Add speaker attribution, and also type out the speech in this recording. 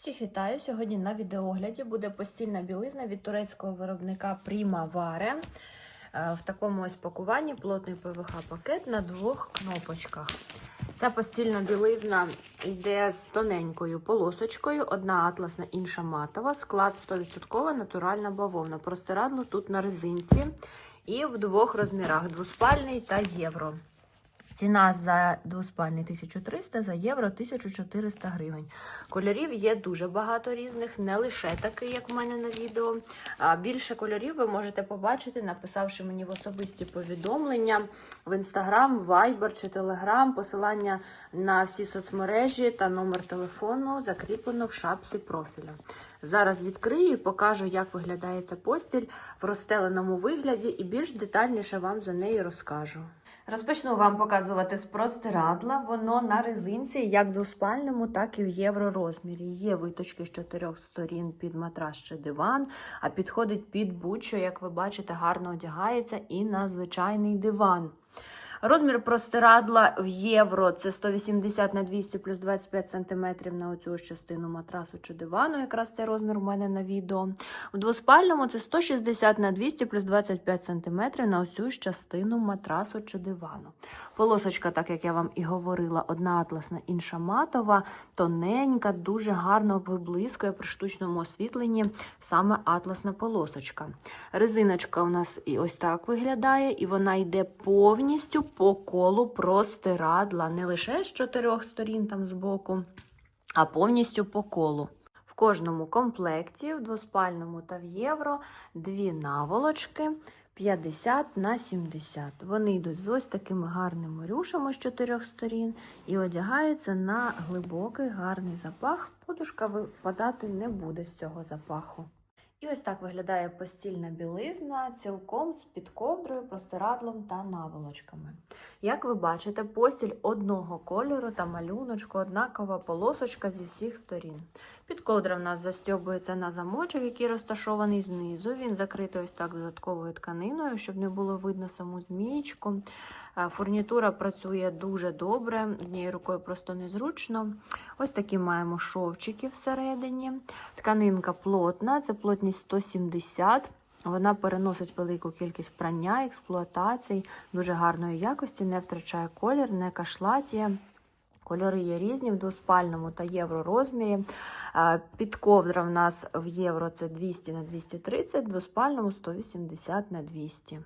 Speaker 1: Всіх вітаю! Сьогодні на відеогляді буде постільна білизна від турецького виробника Primavare. Е, В такому ось пакуванні плотний ПВХ-пакет на двох кнопочках. Ця постільна білизна йде з тоненькою полосочкою, одна атласна, інша матова. Склад 100% натуральна бавовна. Простирадло тут на резинці і в двох розмірах: двоспальний та євро. Ціна за двоспальний 1300, за євро 1400 гривень. Кольорів є дуже багато різних, не лише такий, як в мене на відео. А більше кольорів ви можете побачити, написавши мені в особисті повідомлення в інстаграм, вайбер чи телеграм. Посилання на всі соцмережі та номер телефону закріплено в шапці профіля. Зараз відкрию і покажу, як виглядає ця постіль в розстеленому вигляді, і більш детальніше вам за неї розкажу. Розпочну вам показувати з простирадла. Воно на резинці, як двоспальному, так і в євророзмірі. Є виточки з чотирьох сторін під матрас чи диван, а підходить під будь-що, як ви бачите, гарно одягається і на звичайний диван. Розмір простирадла в євро це 180 на 200 плюс 25 см на оцю частину матрасу чи дивану. Якраз цей розмір у мене на відео. В двоспальному це 160 на 200 плюс 25 см на оцю частину матрасу чи дивану. Полосочка, так як я вам і говорила, одна атласна, інша матова, тоненька, дуже гарно виблискує при штучному освітленні саме атласна полосочка. Резиночка у нас і ось так виглядає, і вона йде повністю по колу простирадла, не лише з чотирьох сторін там збоку, а повністю по колу. В кожному комплекті, в двоспальному та в євро, дві наволочки 50 на 70. Вони йдуть з ось такими гарними рюшами з чотирьох сторін і одягаються на глибокий гарний запах. Подушка випадати не буде з цього запаху. І ось так виглядає постільна білизна цілком з підковдрою, простирадлом та наволочками. Як ви бачите, постіль одного кольору та малюночку, однакова полосочка зі всіх сторін. Підковдра в нас застьобується на замочок, який розташований знизу. Він закритий ось так додатковою тканиною, щоб не було видно саму змієчку. Е, Фурнітура працює дуже добре, однією рукою просто незручно. Ось такі маємо шовчики всередині. Тканинка плотна, це плотність 170. Вона переносить велику кількість прання, експлуатацій, дуже гарної якості, не втрачає колір, не кашлатіє. Кольори є різні в двоспальному та євро розмірі. Під ковдра в нас в євро це 200 на 230, в двоспальному 180 на 200.